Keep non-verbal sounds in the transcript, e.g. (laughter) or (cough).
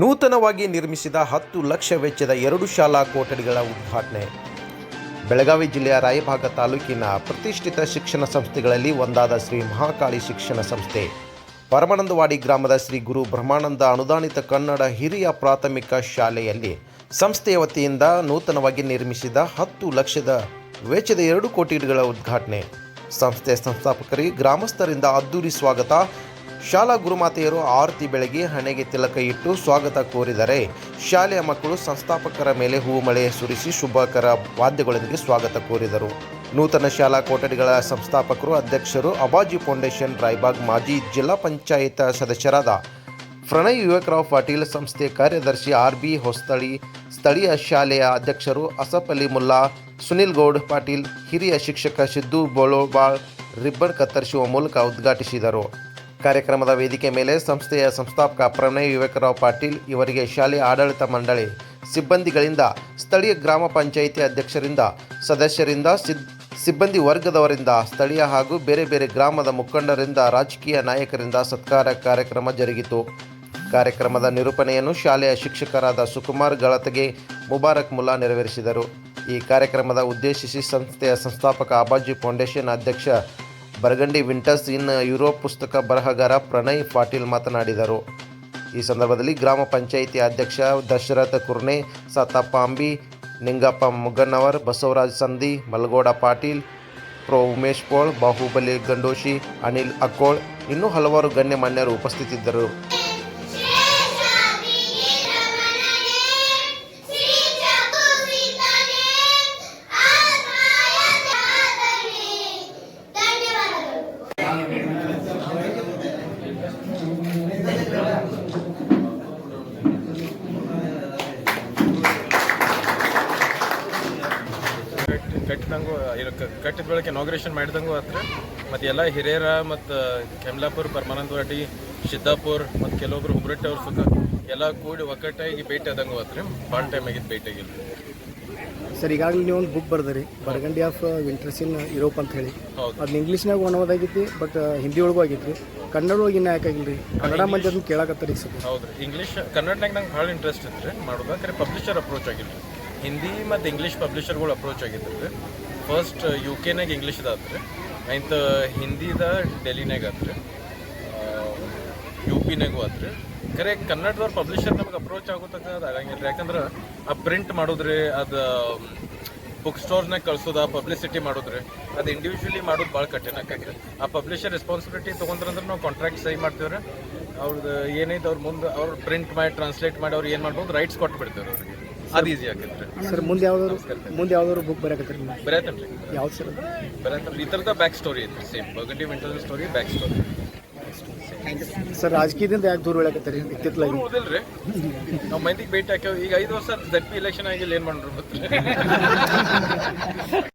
ನೂತನವಾಗಿ ನಿರ್ಮಿಸಿದ ಹತ್ತು ಲಕ್ಷ ವೆಚ್ಚದ ಎರಡು ಶಾಲಾ ಕೊಠಡಿಗಳ ಉದ್ಘಾಟನೆ. ಬೆಳಗಾವಿ ಜಿಲ್ಲೆಯ ರಾಯಭಾಗ ತಾಲೂಕಿನ ಪ್ರತಿಷ್ಠಿತ ಶಿಕ್ಷಣ ಸಂಸ್ಥೆಗಳಲ್ಲಿ ಒಂದಾದ ಶ್ರೀ ಮಹಾಕಾಳಿ ಶಿಕ್ಷಣ ಸಂಸ್ಥೆ. ಪರಮಾನಂದವಾಡಿ ಗ್ರಾಮದ ಶ್ರೀ ಗುರು ಬ್ರಹ್ಮಾನಂದ ಅನುದಾನಿತ ಕನ್ನಡ ಹಿರಿಯ ಪ್ರಾಥಮಿಕ ಶಾಲೆಯಲ್ಲಿ ಸಂಸ್ಥೆಯ ವತಿಯಿಂದ ನೂತನವಾಗಿ ನಿರ್ಮಿಸಿದ ಹತ್ತು ಲಕ್ಷದ ವೆಚ್ಚದ ಎರಡು ಕೋಟಿಗಳ ಉದ್ಘಾಟನೆ. ಸಂಸ್ಥೆಯ ಸಂಸ್ಥಾಪಕರಿಗೆ ಗ್ರಾಮಸ್ಥರಿಂದ ಅದ್ದೂರಿ ಸ್ವಾಗತ. ಶಾಲಾ ಗುರುಮಾತೆಯರು ಆರತಿ ಬೆಳಗ್ಗೆ ಹಣೆಗೆ ತಿಲಕ ಇಟ್ಟು ಸ್ವಾಗತ ಕೋರಿದರೆ ಶಾಲೆಯ ಮಕ್ಕಳು ಸಂಸ್ಥಾಪಕರ ಮೇಲೆ ಹೂಮಳೆ ಸುರಿಸಿ ಶುಭಕರ ವಾದ್ಯಗಳೊಂದಿಗೆ ಸ್ವಾಗತ ಕೋರಿದರು. ನೂತನ ಶಾಲಾ ಕೊಠಡಿಗಳ ಸಂಸ್ಥಾಪಕರು ಅಧ್ಯಕ್ಷರು ಅಬಾಜಿ ಫೌಂಡೇಶನ್, ರಾಯ್ಬಾಗ್ ಮಾಜಿ ಜಿಲ್ಲಾ ಪಂಚಾಯತ್ ಸದಸ್ಯರಾದ ಪ್ರಣಯ್ ಯುವಕರಾವ್ ಪಾಟೀಲ್, ಸಂಸ್ಥೆ ಕಾರ್ಯದರ್ಶಿ ಆರ್ ಬಿ ಹೊಸ್ತಳಿ, ಸ್ಥಳೀಯ ಶಾಲೆಯ ಅಧ್ಯಕ್ಷರು ಅಸಫ್ ಅಲಿ ಮುಲ್ಲಾ, ಸುನಿಲ್ ಗೌಡ್ ಪಾಟೀಲ್, ಹಿರಿಯ ಶಿಕ್ಷಕ ಸಿದ್ದು ಬೋಳೋಬಾಳ್, ರಿಬ್ಬನ್ ಕತ್ತರಿಸುವ ಮೂಲಕ ಉದ್ಘಾಟಿಸಿದರು. ಕಾರ್ಯಕ್ರಮದ ವೇದಿಕೆ ಮೇಲೆ ಸಂಸ್ಥೆಯ ಸಂಸ್ಥಾಪಕ ಪ್ರಣಯ್ ವಿವೇಕರಾವ್ ಪಾಟೀಲ್, ಇವರಿಗೆ ಶಾಲೆ ಆಡಳಿತ ಮಂಡಳಿ, ಸಿಬ್ಬಂದಿಗಳಿಂದ, ಸ್ಥಳೀಯ ಗ್ರಾಮ ಪಂಚಾಯಿತಿ ಅಧ್ಯಕ್ಷರಿಂದ, ಸದಸ್ಯರಿಂದ ಸಿದ್ ಸಿಬ್ಬಂದಿ ವರ್ಗದವರಿಂದ, ಸ್ಥಳೀಯ ಹಾಗೂ ಬೇರೆ ಬೇರೆ ಗ್ರಾಮದ ಮುಖಂಡರಿಂದ, ರಾಜಕೀಯ ನಾಯಕರಿಂದ ಸತ್ಕಾರ ಕಾರ್ಯಕ್ರಮ ಜರುಗಿತು. ಕಾರ್ಯಕ್ರಮದ ನಿರೂಪಣೆಯನ್ನು ಶಾಲೆಯ ಶಿಕ್ಷಕರಾದ ಸುಕುಮಾರ್ ಗಳತಗೆ ಮುಬಾರಕ್ ಮುಲ್ಲಾ ನೆರವೇರಿಸಿದರು. ಈ ಕಾರ್ಯಕ್ರಮದ ಉದ್ದೇಶಿಸಿ ಸಂಸ್ಥೆಯ ಸಂಸ್ಥಾಪಕ ಅಬಾಜಿ ಫೌಂಡೇಶನ್ ಅಧ್ಯಕ್ಷ ಬರಗಂಡಿ ವಿಂಟರ್ಸ್ ಇನ್ ಯುರೋಪ್ ಪುಸ್ತಕ ಬರಹಗಾರ ಪ್ರಣಯ್ ಪಾಟೀಲ್ ಮಾತನಾಡಿದರು. ಈ ಸಂದರ್ಭದಲ್ಲಿ ಗ್ರಾಮ ಪಂಚಾಯಿತಿ ಅಧ್ಯಕ್ಷ ದಶರಥ ಕುರ್ನೆ ಸತ್ತಪ್ಪ ಅಂಬಿ, ನಿಂಗಪ್ಪ ಮುಗ್ಗನವರ್, ಬಸವರಾಜ್ ಸಂಧಿ, ಮಲ್ಗೋಡ ಪಾಟೀಲ್, ಪ್ರೊ ಉಮೇಶ್ ಪೋಳ್, ಬಾಹುಬಲಿ ಗಂಡೋಶಿ, ಅನಿಲ್ ಅಕ್ಕೋಳ್ ಇನ್ನೂ ಹಲವಾರು ಗಣ್ಯಮಾನ್ಯರು ಉಪಸ್ಥಿತಿದ್ದರು. ಕಟ್ಟಿದಂಗೂ ಕಟ್ಟಿದ ಬೆಳಗ್ಗೆ ಇನಾಗ್ರೇಷನ್ ಮಾಡಿದಂಗೂ ಆತ್ರ ಮತ್ತು ಎಲ್ಲ ಹಿರಿಯರ ಮತ್ತು ಕೆಮ್ಲಾಪುರ್ ಪರಮಾನಂದವಾಡಿ ಸಿದ್ದಾಪುರ್ ಮತ್ತು ಕೆಲವೊಬ್ರು ಹುಬ್ರಟ್ಟಿ ಅವ್ರ ಸುಖ ಎಲ್ಲ ಕೂಡಿ ಒಕ್ಕಟ್ಟಾಗಿ ಭೇಟಿ ಆದಂಗೂ ಆತ್ರಿ ಭಾಳ ಟೈಮ್ ಆಗಿದ್ದು ಭೇಟಿ ಆಗಿಲ್ಲ ಸರ್ ಈಗಾಗಲೇ ನೀವು ಒಂದು book ಬರ್ದ್ರಿ Burgundy of winters in Europe ಅಂತ ಹೇಳಿ. ಹೌದು. ಅದನ್ನ ಇಂಗ್ಲೀಷ್ನಾಗ ಅನುವಾದಾಗಿತ್ತು ಬಟ್ ಹಿಂದಿ ಒಳಗೂ ಆಗಿತ್ತು ಕನ್ನಡ ಒಳಗೆ ಇನ್ನೂ ಯಾಕಾಗಿಲ್ರಿ ಕನ್ನಡ ಮಂದಿ ಅದನ್ನು ಕೇಳಾಕತ್ತಾರ ಸರ್ ಹೌದು ಇಂಗ್ಲೀಷ್ ಕನ್ನಡನಾಗ ನಂಗೆ ಭಾಳ ಇಂಟ್ರೆಸ್ಟ್ ಇತ್ತು ರೀ ಮಾಡೋದು ಪಬ್ಲಿಷರ್ ಅಪ್ರೋಚ್ ಆಗಿಲ್ಲ ಹಿಂದಿ ಮತ್ತು ಇಂಗ್ಲೀಷ್ ಪಬ್ಲಿಷರ್ಗಳು ಅಪ್ರೋಚ್ ಆಗಿದ್ರು ಫಸ್ಟ್ ಯು ಕೆನಾಗ ಇಂಗ್ಲೀಷ್ ಆತ್ರಿ ಆಯ್ತು ಹಿಂದಿದ ಡೆಲ್ಲಿನಾಗ ಆತ್ರಿ ಯು ಪಿನಾಗೂ ಆತ್ರಿ ಖರೆ ಕನ್ನಡದವ್ರ ಪಬ್ಲಿಷರ್ ನಮಗೆ ಅಪ್ರೋಚ್ ಆಗುತ್ತೆ ಅದು ಆಗಂಗಿಲ್ಲ ಯಾಕಂದ್ರೆ ಆ ಪ್ರಿಂಟ್ ಮಾಡೋದ್ರಿ, ಅದು ಬುಕ್ ಸ್ಟೋರ್ನಾಗ ಕಳ್ಸೋದ ಪಬ್ಲಿಸಿಟಿ ಮಾಡೋದ್ರಿ. ಅದು ಇಂಡಿವಿಜುವಲಿ ಮಾಡೋದು ಭಾಳ ಕಠಿಣ ಆಗಿದೆ ಆ ಪಬ್ಲಿಷರ್ ರೆಸ್ಪಾನ್ಸಿಬಿಲಿಟಿ ತೊಗೊಂಡ್ರಂದ್ರೆ ನಾವು ಕಾಂಟ್ರಾಕ್ಟ್ ಸಹಿ ಮಾಡ್ತೀವ್ರಿ. ಅವ್ರದ್ದು ಏನೈತೆ ಅವ್ರ ಮುಂದೆ ಅವ್ರು ಪ್ರಿಂಟ್ ಮಾಡಿ ಟ್ರಾನ್ಸ್ಲೇಟ್ ಮಾಡಿ, ಅವ್ರು ಏನು ಮಾಡ್ಬೋದು ರೈಟ್ಸ್ ಕೊಟ್ಟು ಬಿಡ್ತೇವೆ ಅವ್ರಿಗೆ. ಅದು ಈಸಿ ಆಗೈತೆ ರೀ ಸರ್ ಮುಂದೆ ಯಾವ್ದಾದ್ರು ಮುಂದೆ ಯಾವ್ದಾದ್ರು ಬುಕ್ ಬರಕತ್ತೀರಿ ನೀವು ಬರೆಯತ್ತೇನೆ ರೀ ಯಾವ್ದು ಸರ್ ಬರೆಯತ್ತೇನೆ ಈ ಥರದ ಬ್ಯಾಕ್ ಸ್ಟೋರಿ ಇತ್ತು same ಬಗಂಡಿ winter story back story sir ರಾಜಕೀಯದಿಂದ ಯಾಕೆ ದೂರ ಹೇಳಕತ್ತೀರಿ ಇತ್ತಿತ್ತಲಾಗಿ ಹೌದಿಲ್ರಿ. ನಾವು ಮಂದಿಗೆ ಭೇಟಿ ಹಾಕ್ಯಾವ. ಈಗ ಐದು ವರ್ಷ ಜಡ್ ಪಿ ಎಲೆಕ್ಷನ್ ಆಗಿಲ್ಲ ಏನು ಮಾಡ್ರು ಗೊತ್ತಿಲ್ಲ (laughs)